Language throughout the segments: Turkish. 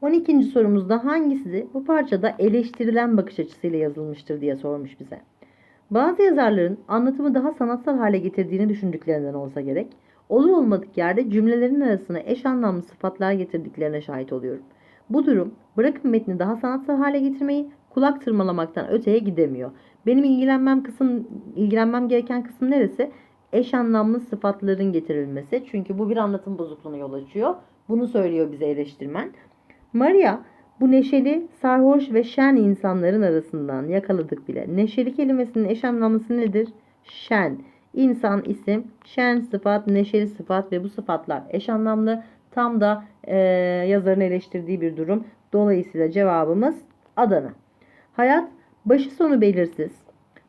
12. sorumuzda hangisi bu parçada eleştirilen bakış açısıyla yazılmıştır diye sormuş bize. Bazı yazarların anlatımı daha sanatsal hale getirdiğini düşündüklerinden olsa gerek, olur olmadık yerde cümlelerin arasına eş anlamlı sıfatlar getirdiklerine şahit oluyorum. Bu durum bırakın metni daha sanatsal hale getirmeyi kulak tırmalamaktan öteye gidemiyor. Benim ilgilenmem kısım ilgilenmem gereken kısım neresi? Eş anlamlı sıfatların getirilmesi. Çünkü bu bir anlatım bozukluğuna yol açıyor. Bunu söylüyor bize eleştirmen. Maria bu neşeli, sarhoş ve şen insanların arasından yakaladık bile. Neşeli kelimesinin eş anlamlısı nedir? Şen. İnsan isim, şen sıfat, neşeli sıfat ve bu sıfatlar eş anlamlı. Tam da eee, yazarın eleştirdiği bir durum. Dolayısıyla cevabımız Adana. Hayat başı sonu belirsiz,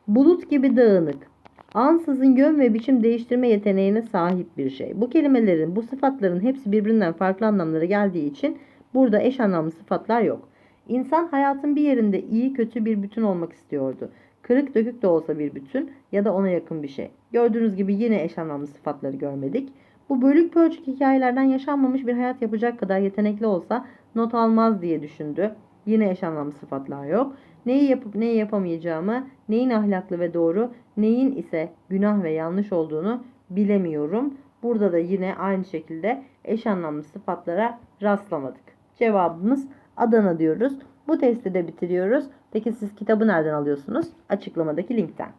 bulut gibi dağınık, ansızın yön ve biçim değiştirme yeteneğine sahip bir şey. Bu kelimelerin, bu sıfatların hepsi birbirinden farklı anlamlara geldiği için burada eş anlamlı sıfatlar yok. İnsan hayatın bir yerinde iyi kötü bir bütün olmak istiyordu. Kırık dökük de olsa bir bütün ya da ona yakın bir şey. Gördüğünüz gibi yine eş anlamlı sıfatları görmedik. Bu bölük pörçük hikayelerden yaşanmamış bir hayat yapacak kadar yetenekli olsa not almaz diye düşündü. Yine eş anlamlı sıfatlar yok. Neyi yapıp neyi yapamayacağımı, neyin ahlaklı ve doğru, neyin ise günah ve yanlış olduğunu bilemiyorum. Burada da yine aynı şekilde eş anlamlı sıfatlara rastlamadık. Cevabımız Adana diyoruz. Bu testi de bitiriyoruz. Peki siz kitabı nereden alıyorsunuz? Açıklamadaki linkten.